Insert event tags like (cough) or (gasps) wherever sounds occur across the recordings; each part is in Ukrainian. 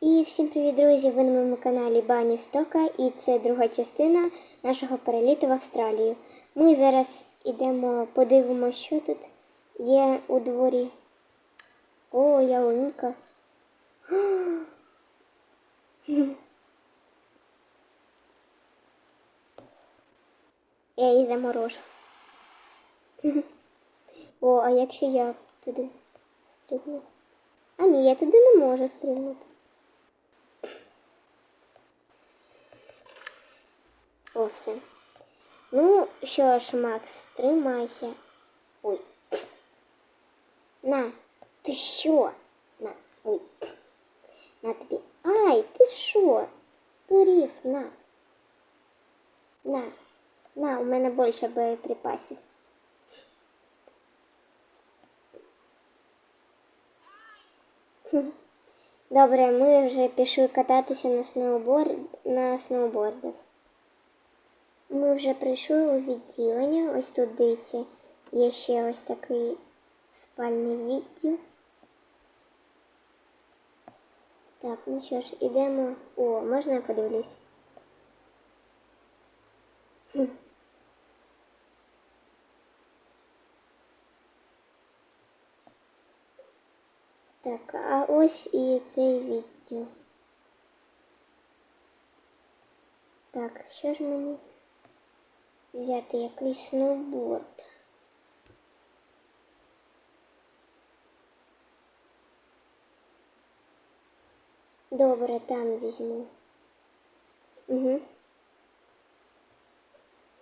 І всім привіт, друзі! Ви на моєму каналі Бані Стока, і це друга частина нашого переліту в Австралію. Ми зараз ідемо, подивимося, що тут є у дворі. О, ялинка. (gasps) Я її заморожу. (laughs) О, а якщо я туди стрибну? А ні, я туди не можу стрибнути. О, все. Ну, що ж, Макс, тримайся. Ой. (coughs) На, ти що? На, ой. (coughs) На тобі. Ай, ти що? Здурів, на. На. На, у мене більше боєприпасів. Хм. (coughs) Добре, ми вже пішли кататися на сноуборд на сноубордах. Ми вже прийшли у відділення. Ось тут дивіться, є ще ось такий спальний відділ. Так, ну що ж, ідемо. О, можна я подивлюсь? Хм. Так, а ось і цей відділ. Так, що ж мені Взяти якийсь сноуборд? Добре, там візьму. Угу.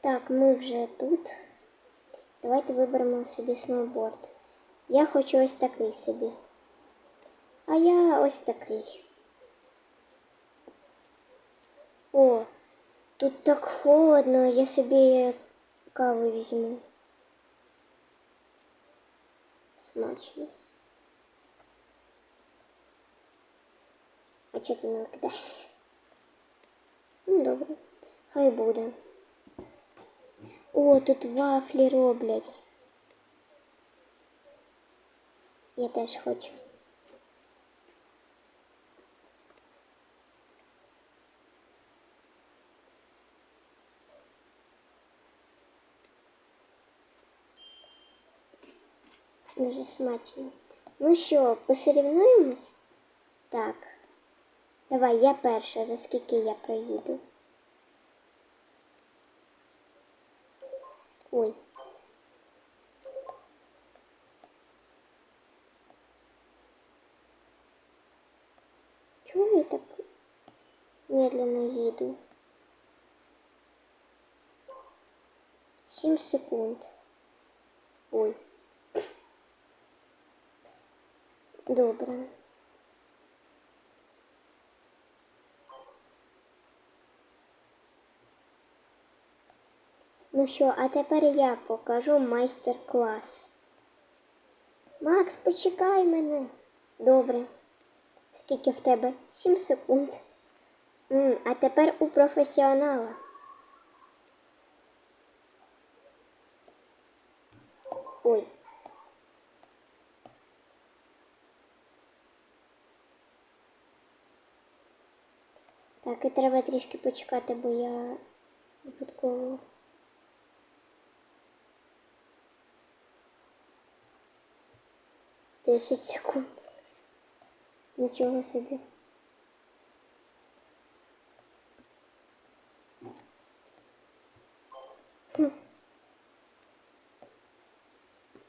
Так, ми вже тут. Давайте виберемо собі сноуборд. Я хочу ось такий собі. А я ось такий. О, тут так холодно, я собі каву візьму. Смачно. А чого ти не викидаєшся? Ну, добре. Хай буде. О, тут вафлі роблять. Я теж хочу. Дуже смачно. Ну що, посорівнуємось? Так. Давай, я перша, за скільки я проїду. Ой. Чого я так медленно їду? Сім секунд. Ой. Добре. Ну що, а тепер я покажу майстер-клас. Макс, почекай мене. Добре. Скільки в тебе? Сім секунд. М, а тепер у професіонала. Ой. Так, і треба трішки почекати, бо я випадково. Десять секунд. Нічого собі. Хм.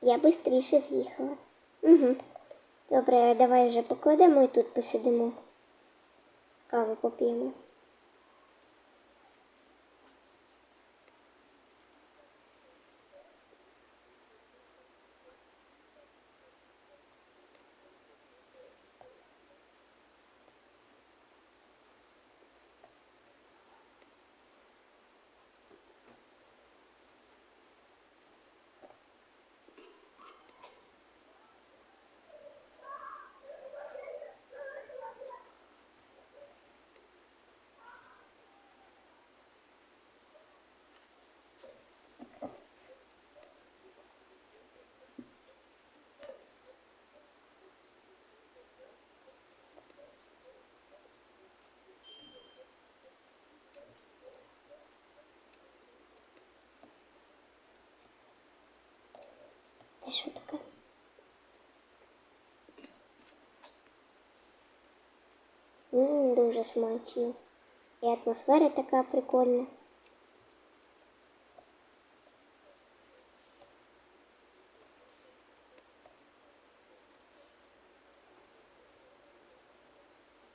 Я швидше з'їхала. Угу. Добре, давай вже покладемо і тут посидимо. Tama po, Timo. Що таке. М, дуже смачно. І атмосфера така прикольна.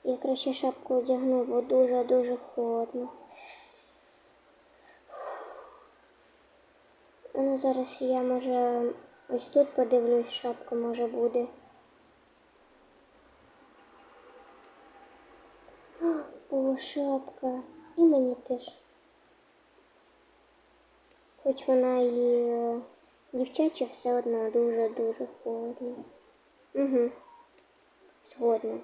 Я краще шапку одягну, бо дуже-дуже холодно. Ну, зараз я може ось тут подивлюсь, шапка може буде. О, шапка. І мені теж. Хоч вона і е, дівчача, все одно дуже-дуже холодно. Угу. Згодна.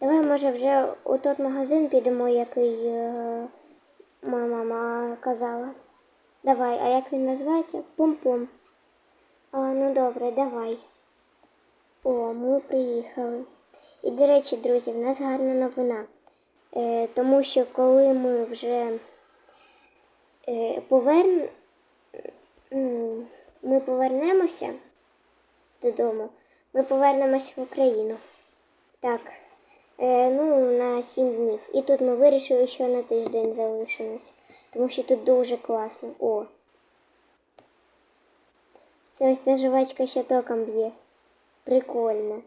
Давай, може, вже у той магазин підемо, який е, мама казала. Давай, а як він називається? Пум-пум. А, ну добре, давай. О, ми приїхали. І, до речі, друзі, в нас гарна новина. Е, тому що коли ми вже е, поверн... ми повернемося додому, ми повернемося в Україну. Так. Е, ну, на 7 днів. І тут ми вирішили, що на тиждень залишимось. Тому що тут дуже класно. О. Це ось ця жувачка ще током б'є. Прикольно.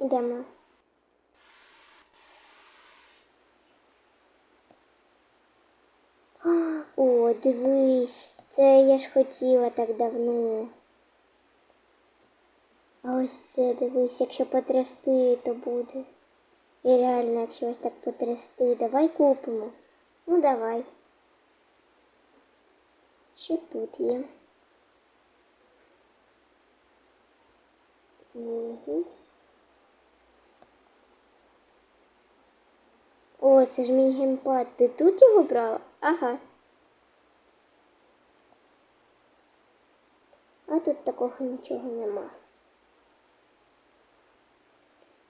Ідемо. О, дивись, це я ж хотіла так давно. А ось це дивись, якщо потрясти, то буде. І реально, якщо ось так потрясти, давай купимо. Ну давай. Що тут є? Угу. О, це ж мій геймпад. Ти тут його брала? Ага. А тут такого нічого нема.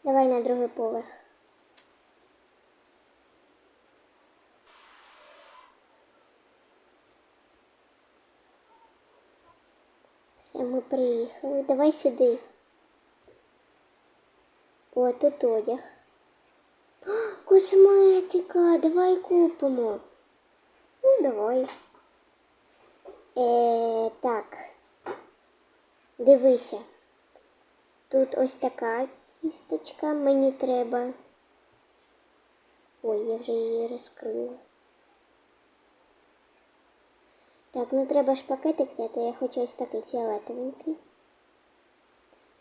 Давай на другий поверх. Все, ми приїхали. Давай сюди. О, тут одяг. Косметика, давай купимо. Ну, давай. Е, так. Дивися. Тут ось така кісточка мені треба. Ой, я вже її розкрила. Так, ну треба ж пакетик взяти, я хочу ось такий фіолетовенький.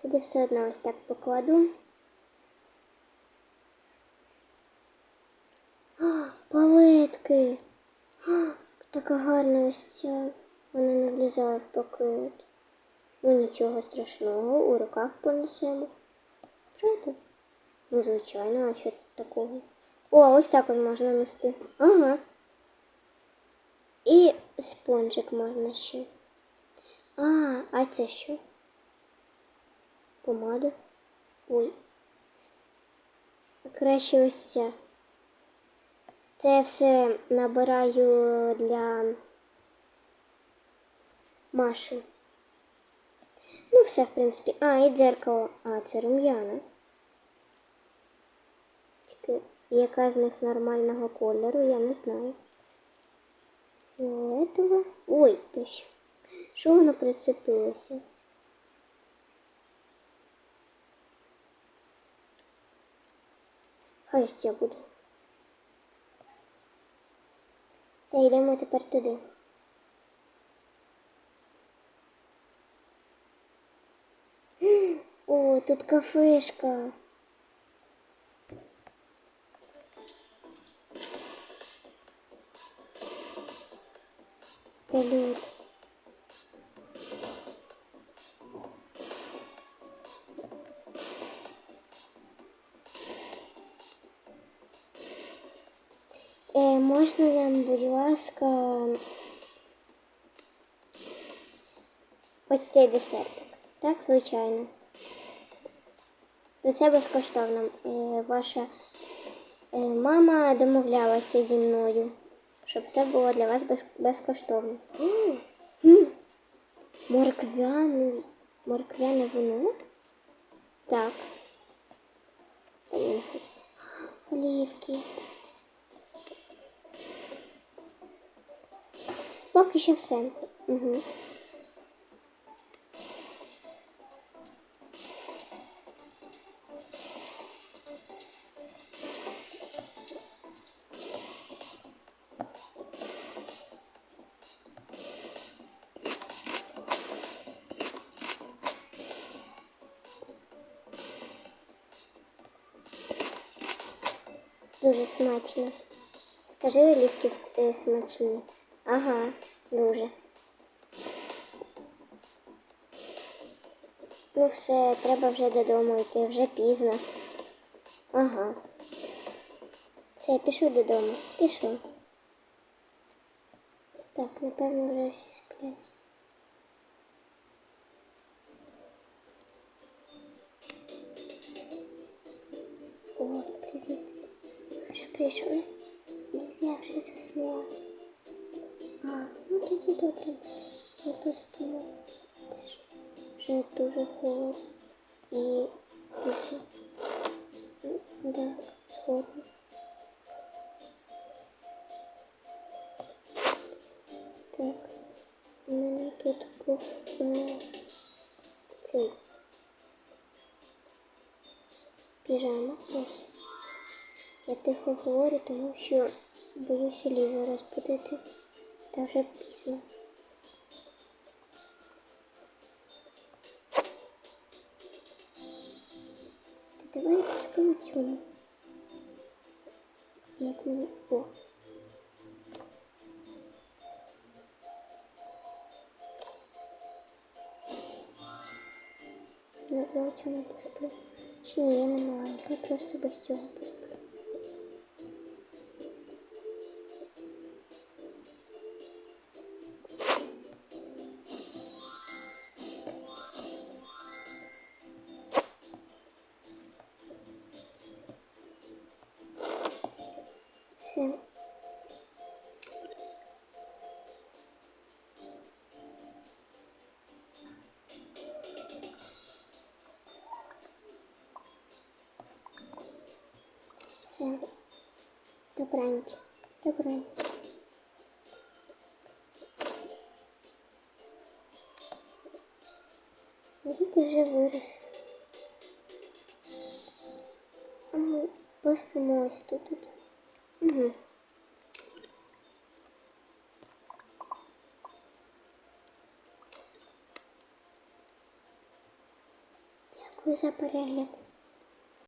Туди все одно ось так покладу. А, палетки. А, така гарна ось ця. Вона не влізає в пакет. Ну нічого страшного, у руках понесемо. Правда? Ну, звичайно, а що такого? О, ось так от можна нести. Ага. І спонжик можна ще. А, а це що? Помада? Ой. Краще ось ця. Це все набираю для Маші. Ну, все, в принципі. А, і дзеркало. А, це рум'яна. Тільки яка з них нормального кольору, я не знаю. Фіолетова. Ой, то що? Що воно прицепилося? Хай ще буде. Все, йдемо тепер туди. О, тут кафешка. Салют. Е, можна нам, будь ласка, ось цей десертик. Так, звичайно. Ну, Це безкоштовно. Е, Ваша е, мама домовлялася зі мною, щоб все було для вас без- безкоштовно. (gasps) Морквяне Морквяне вино? Так. Олівки. Поки що все. Угу. Дуже смачно. Скажи олівки е, смачні. Ага, дуже. Ну все, треба вже додому йти, вже пізно. Ага. Все, я пішов додому. Пішов. Так, напевно, вже всі сплять. Прийшли? Я вже заснула. А, ну тоді добре. Я посплю. Теж вже дуже холодно. І. Да, сходно. Так, у мене тут був е, цей. Я тихо говорю, тому що боюся Лізу розбудити. Та вже пізно. Та давай пускай цьому. Як мені. О. Ну, я цьому посплю. Чи ні, я не маленька, просто без цього посплю. Добраніч. Добраніч. Діти вже вирос. А ми поспимо ось тут. тут. Угу. Дякую за перегляд.